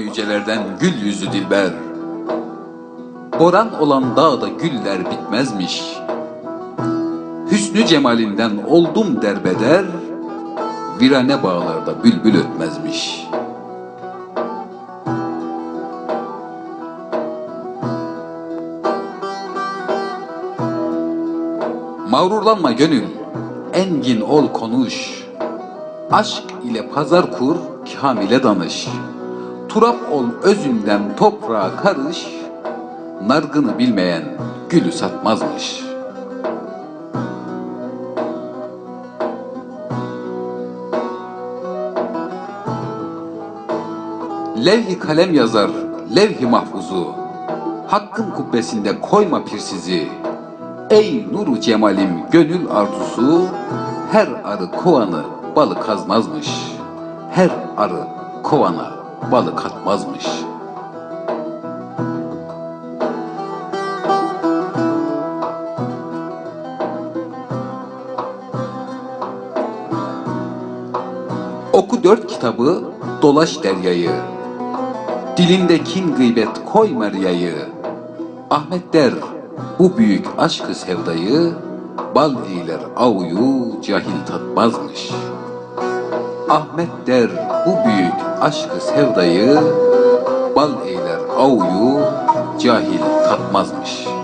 güzellerden gül yüzü dilber. Boran olan dağda güller bitmezmiş. Hüsnü cemalinden oldum derbeder, virane bağlarda bülbül ötmezmiş. Mağrurlanma gönül, engin ol konuş. Aşk ile pazar kur, kamile danış. Turap ol özünden toprağa karış. Nargını bilmeyen gülü satmazmış. Levh-i kalem yazar, levh-i mahfuzu. Hakkın kubbesinde koyma pirsizi. Ey nuru cemalim gönül arzusu, her arı kovanı balı kazmazmış. Her arı kovana balı katmazmış. Oku dört kitabı, dolaş deryayı. Dilinde kin gıybet koy riyayı. Ahmet der, bu büyük aşkı sevdayı, bal eyler avuyu cahil tatmazmış. Ahmet der, bu büyük aşkı sevdayı, bal eyler avuyu cahil tatmazmış.''